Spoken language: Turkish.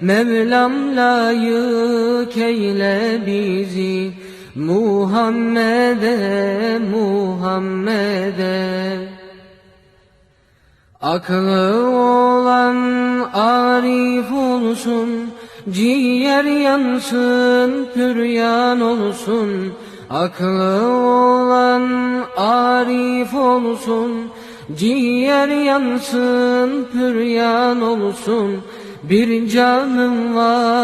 Mevlam layık eyle bizi Muhammed'e Muhammed'e. Aklı olan arif olsun Ciğer yansın püryan olsun. Aklı olan arif olsun Ciğer yansın püryan olsun Bir canım var